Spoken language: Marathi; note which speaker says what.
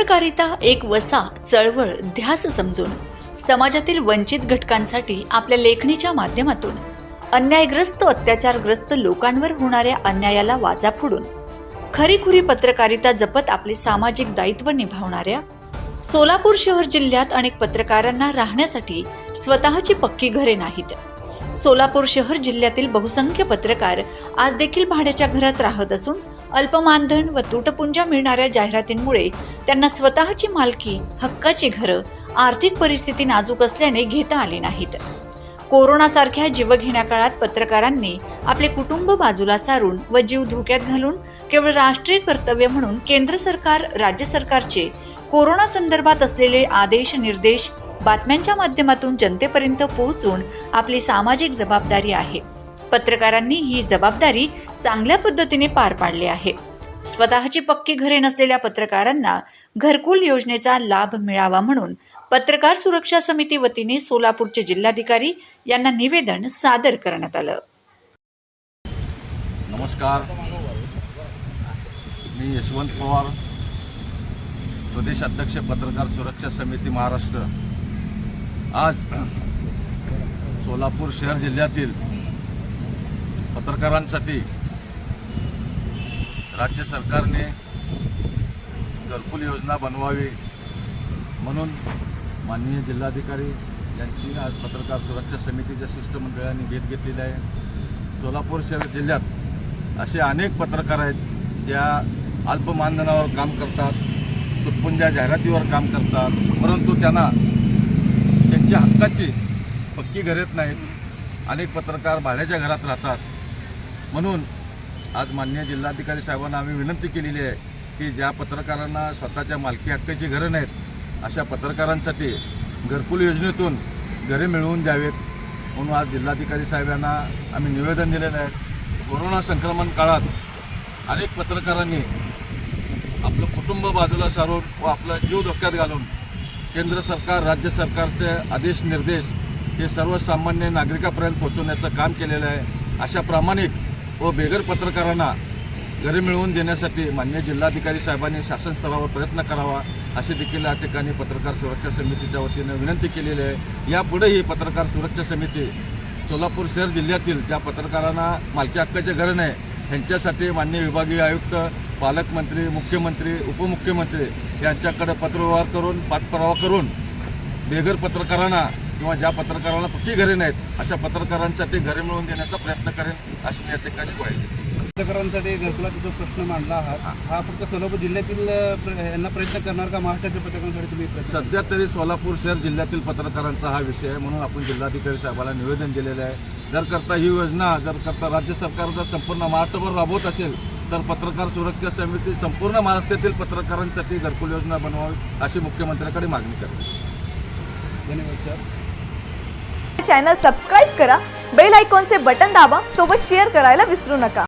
Speaker 1: पत्रकारिता एक वसा चळवळ ध्यास समजून समाजातील वंचित घटकांसाठी आपल्या लेखणीच्या माध्यमातून अन्यायग्रस्त अत्याचारग्रस्त लोकांवर होणाऱ्या अन्यायाला वाचा फोडून खरीखुरी पत्रकारिता जपत आपले सामाजिक दायित्व निभावणाऱ्या सोलापूर शहर जिल्ह्यात अनेक पत्रकारांना राहण्यासाठी स्वतःची पक्की घरे नाहीत. सोलापूर शहर जिल्ह्यातील बहुसंख्य पत्रकार आज देखील भाड्याच्या घरात राहत असून अल्पमानधन व तुटपुंजा मिळणाऱ्या जाहिरातींमुळे त्यांना स्वतःची मालकी हक्काची घरं आर्थिक परिस्थिती नाजूक असल्याने घेता आली नाहीत. कोरोनासारख्या जीवघेण्या काळात पत्रकारांनी आपले कुटुंब बाजूला सारून व जीव धोक्यात घालून केवळ राष्ट्रीय कर्तव्य म्हणून केंद्र सरकार राज्य सरकारचे कोरोना संदर्भात असलेले आदेश निर्देश बातम्यांच्या माध्यमातून जनतेपर्यंत पोहोचून आपली सामाजिक जबाबदारी आहे. पत्रकारांनी ही जबाबदारी चांगल्या पद्धतीने पार पाडली आहे. स्वतःची पक्की घरे नसलेल्या पत्रकारांना घरकुल योजनेचा लाभ मिळावा म्हणून पत्रकार सुरक्षा समिती वतीने सोलापूरचे जिल्हाधिकारी यांना निवेदन सादर करण्यात आलं.
Speaker 2: नमस्कार. मी यशवंत पवार प्रदेश अध्यक्ष पत्रकार सुरक्षा समिती महाराष्ट्र. आज सोलापूर शहर जिल्ह्यातील पत्रकारांसाठी राज्य सरकारने घरकुल योजना बनवावी म्हणून माननीय जिल्हाधिकारी यांची आज पत्रकार सुरक्षा समितीच्या शिष्टमंडळाने भेट घेतलेली आहे. सोलापूर शहर जिल्ह्यात असे अनेक पत्रकार आहेत ज्या अल्पमानधनावर काम करतात तुटपुंज्या जाहिरातीवर काम करतात परंतु त्यांना त्यांच्या हक्काची पक्की घर येत नाहीत. अनेक पत्रकार भाड्याच्या घरात राहतात. म्हणून आज मान्य जिल्हाधिकारी साहेबांना आम्ही विनंती केलेली आहे की ज्या पत्रकारांना स्वतःच्या मालकी हक्काची घरं नाहीत अशा पत्रकारांसाठी घरकुल योजनेतून घरे मिळवून द्यावेत. म्हणून आज जिल्हाधिकारी साहेबांना आम्ही निवेदन दिलेलं आहे. कोरोना संक्रमण काळात अनेक पत्रकारांनी आपलं कुटुंब बाजूला सारून व आपला जीव धोक्यात घालून केंद्र सरकार राज्य सरकारचे आदेश निर्देश हे सर्वसामान्य नागरिकापर्यंत पोहोचवण्याचं काम केलेलं आहे. अशा प्रामाणिक व बेघर पत्रकारांना घरे मिळवून देण्यासाठी मान्य जिल्हाधिकारी साहेबांनी शासन स्तरावर प्रयत्न करावा अशी देखील या ठिकाणी पत्रकार सुरक्षा समितीच्या वतीनं विनंती केलेली आहे. यापुढेही पत्रकार सुरक्षा समिती सोलापूर शहर जिल्ह्यातील ज्या पत्रकारांना मालकी हक्काचे घरं नाही ह्यांच्यासाठी मान्य विभागीय आयुक्त पालकमंत्री मुख्यमंत्री उपमुख्यमंत्री यांच्याकडे पत्रव्यवहार करून पाठपुरावा करून बेघर पत्रकारांना किंवा ज्या पत्रकारांना पक्की घरे नाहीत अशा पत्रकारांसाठी घरे मिळवून देण्याचा प्रयत्न करेन अशी मी या ठिकाणी ग्वाही.
Speaker 3: पत्रकारांसाठी घरकुलाचा जो प्रश्न मांडला आहात हा. फक्त सोलापूर जिल्ह्यातील यांना प्रयत्न करणार का? महाराष्ट्राच्या पत्रकारांसाठी तुम्ही
Speaker 2: सध्या तरी सोलापूर शहर जिल्ह्यातील पत्रकारांचा हा विषय आहे म्हणून आपण जिल्हाधिकारी साहेबांना निवेदन दिलेलं आहे. जर करता ही योजना जर करता राज्य सरकार जर संपूर्ण महाराष्ट्रभर राबवत असेल तर पत्रकार सुरक्षा समिती संपूर्ण महाराष्ट्रातील पत्रकारांसाठी घरकुल योजना बनवावी अशी मुख्यमंत्र्यांकडे मागणी करते.
Speaker 3: धन्यवाद सर
Speaker 4: चॅनल सबस्क्राईब करा बेल आयकॉनचे बटन दाबा सोबत शेअर करायला विसरू नका.